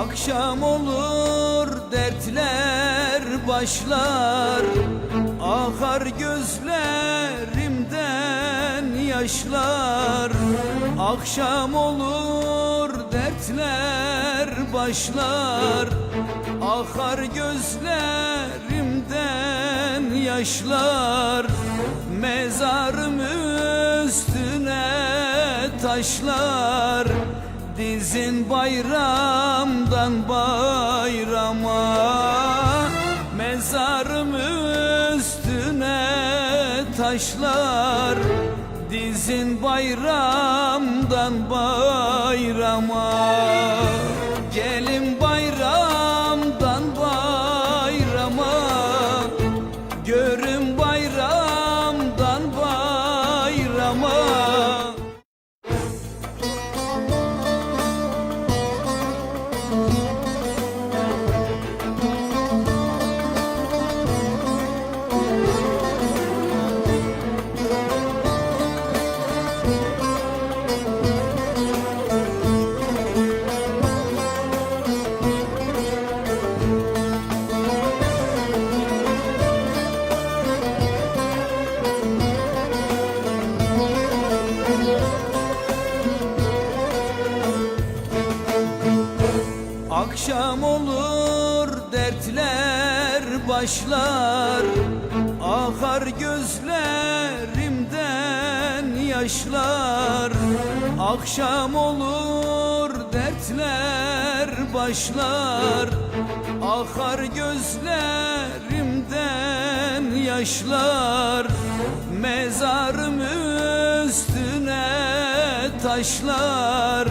Akşam olur dertler başlar. Akar gözlerimden yaşlar. Akşam olur dertler başlar. Akar gözlerimden yaşlar. Mezarım üstüne taşlar Dizin bayramdan bayrama. Mezarım üstüne taşlar Dizin bayramdan bayrama Akşam olur dertler başlar. Akar gözlerimden yaşlar. Akşam olur dertler başlar. Akar gözlerimden yaşlar. Mezarım üstüne taşlar